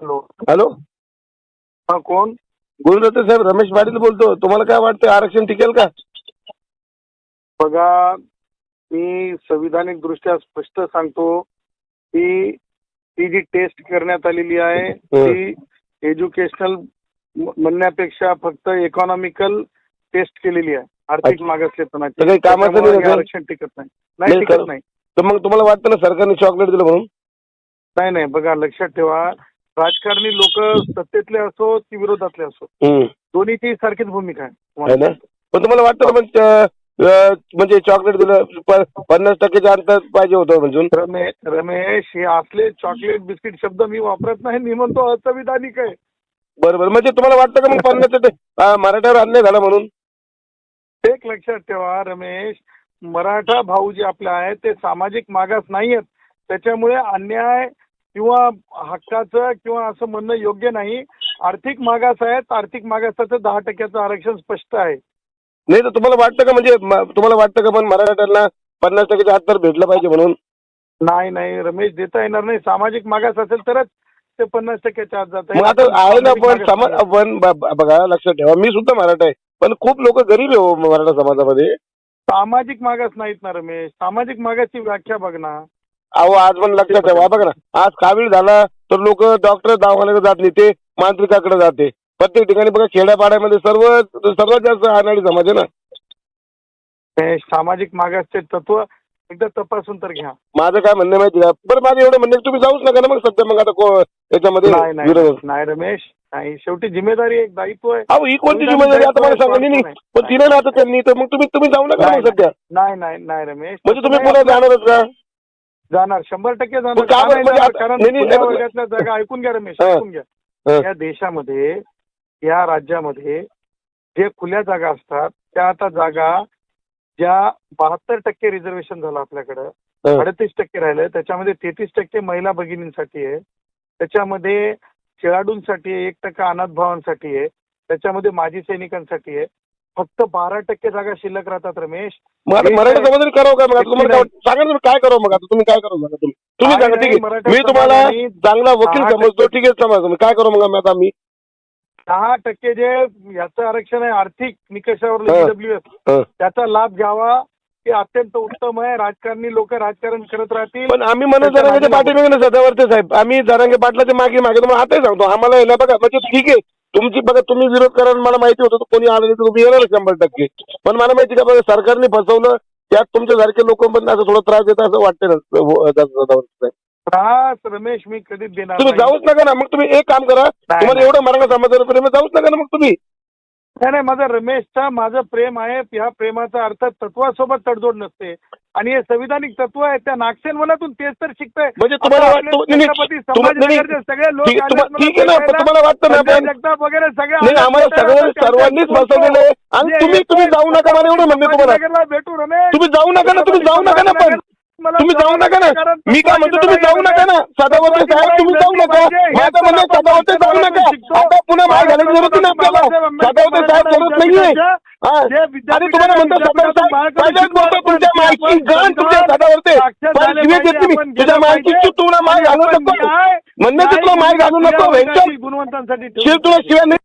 Hello. Hello. हा कोण? गुरुदत्त साहेब रमेश पाटील बोलतो. तुम्हाला काय वाटतं आरक्षण टिकेल का? बघा मी संविधानिक दृष्ट्या स्पष्ट सांगतो की ती जी टेस्ट करण्यात आलेली आहे ती एज्युकेशनल म्हणण्यापेक्षा फक्त इकॉनॉमिकल टेस्ट केलेली आहे. आर्थिक. मागासलेपणाची. कामाचं? आरक्षण टिकत नाही. नाही टिकत. नाही. तर मग तुम्हाला वाटतं ना सरकारने चॉकलेट दिलं म्हणून? नाही नाही बघा लक्षात ठेवा. राजकारणी लोक सत्तेतले असो की विरोधातले असो. दोन्हीची सारखीच भूमिका आहे. पण तुम्हाला वाटतं ना म्हणजे अं, म्हणजे चॉकलेट दिलं पन्नास टक्केच्या अंतर पाहिजे होतं म्हणजे रमे रमेश हे असले चॉकलेट बिस्किट शब्द मी वापरत नाही मी म्हणतो असंविधानिक आहे. बरं बरं म्हणजे तुम्हाला वाटतं का मग पन्नास टक्के मराठ्यावर अन्याय झाला म्हणून? एक लक्षात ठेवा रमेश मराठा भाऊ जे आपले आहेत ते सामाजिक मागास नाही आहेत त्याच्यामुळे अन्याय किंवा हक्काचं किंवा असं म्हणणं योग्य नाही. आर्थिक मागास आहेत आर्थिक मागासाचं दहा टक्क्याचं आरक्षण स्पष्ट आहे. नाही तर तुम्हाला वाटतं का म्हणजे तुम्हाला वाटतं का पण मराठ्यांना पन्नास टक्केच्या अंतर भेटलं पाहिजे म्हणून? नाही नाही रमेश देता येणार नाही. सामाजिक मागास असेल तरच ते पन्नास टक्क्याच्या आत जात आता आहे ना पण समा पण बघा लक्षात ठेवा. मी सुद्धा मराठा आहे. पण खूप लोक गरीब आहे हो मराठा समाजामध्ये. सामाजिक मागास नाहीत ना रमेश. सामाजिक मागासची व्याख्या बघ ना. अहो आज पण लक्षात ठेवा बघा ना. आज कावीळ झाला तर लोक डॉक्टर दवाखान्याकडे जात नाही ते मांत्रिकाकडे जाते. प्रत्येक ठिकाणी बघा खेड्यापाड्यामध्ये सर्व सर्वात जास्त अनाडी समाज आहे ना. सामाजिक मागासचे तत्व एकदा तपासून तर घ्या. माझं काय म्हणणं माहिती का? बरं माझं एवढं म्हणणं तुम्ही जाऊच नका ना मग सध्या मग आता को- याच्यामध्ये नाही नाही विरोध नाही रमेश. नाही शेवटी जिम्मेदारी एक दायित्व आहे अहो ही कोणती जिम्मेदारी आता मला सांगा नाही नाही. पण तिने ना आता त्यांनी तर मग तुम्ही तुम्ही जाऊ नका मग सध्या. नाही नाही नाही रमेश. म्हणजे तुम्ही पुन्हा जाणारच का? जाणार. शंभर टक्के जाणार. म्हणजे कारण वर्गातल्या जागा ऐकून घ्या रमेश. ऐकून घ्या. या देशामध्ये या राज्यामध्ये जे खुल्या जागा असतात त्या आता जागा ज्या बहात्तर टक्के रिझर्वेशन झालं आपल्याकडं. अडतीस टक्के राहिलं त्याच्यामध्ये तेहतीस टक्के महिला भगिनींसाठी आहे. त्याच्यामध्ये खेळाडूंसाठी एक टक्का अनाथ भावांसाठी आहे. त्याच्यामध्ये माजी सैनिकांसाठी आहे. फक्त बारा टक्के जागा शिल्लक राहतात रमेश हे मराठा समाजाने करावं काय मग आता तुम्हाला काय वाटतं? सांगा ना तुम्ही काय करावं मग आता तुम्ही काय करावं सांगा तुम्ही तुम्ही काय सांगा नाही, ठीक आहे मराठा मी तुम्हाला समाजाने चांगला वकील दहा समजतो ठीक आहे समजा तुम्ही काय करू मग आम्ही आता आम्ही दहा टक्के जे याचं आरक्षण आहे आर्थिक निकषावर हा. डब्ल्यू हं. त्याचा लाभ घ्यावा हे अत्यंत उत्तम आहे राजकारणी लोक राजकारण करत राहतील पण आम्ही मनोज त्याच्या जरांगे मागे पाठीमागे ना सदावरते साहेब आम्ही जरांगे पाटलाच्या मागे मागे तुम्हाला आताही सांगतो आम्हाला आहे ना बघा म्हणजे ठीक आहे तुमची बघा तुम्ही विरोध करा मला माहिती होतं कोणी आलं नाही तर तुम्ही येणार शंभर टक्के पण मला माहिती का बघा सरकारने फसवलं त्यात तुमच्यासारखे लोक पण असं थोडं त्रास देतात असं वाटतं हो, त्रास रमेश मी कधीच देणार तुम्ही. जाऊच नका ना मग तुम्ही एक काम करा तुम्हाला. एवढं मराठा समाजावर जाऊच नका ना मग तुम्ही नाही नाही माझं रमेशचा माझं प्रेम आहे ह्या प्रेमाचा अर्थ तत्वासोबत तडजोड नसते आणि हे संविधानिक तत्व आहे त्या नागसेनवनातून तेच तर शिकतंय. म्हणजे तुम्हाला वाटतं जगताप वगैरे सगळे नाही आले आम्हाला भेटायला, सगळं त्यांच्या सर्वांनीच आहे. आणि तुम्ही तुम्ही जाऊ नका मला एवढं म्हणणे तुम्हाला. भेटू तुम्ही जाऊ नका ना तुम्ही जाऊ नका ना पण तुम्ही जाऊ नका ना. मी काय म्हणतो तुम्ही जाऊ नका ना सदावर्ते साहेब तुम्ही जाऊ नका. माझं म्हणणं आहे, सदावर्ते जाऊ नका. आता पुन्हा मागे घालायची जरूरत नाही आपल्याला. सदावर्ते साहेब जरूरत नाहीये. हा. तुमच्या माहिती गण तुझ्या माहितीची तुला माय घालू नको. म्हणण्याची तुला माय घालू नको. गुणवंतांसाठी शिव तुला शिव्या नाही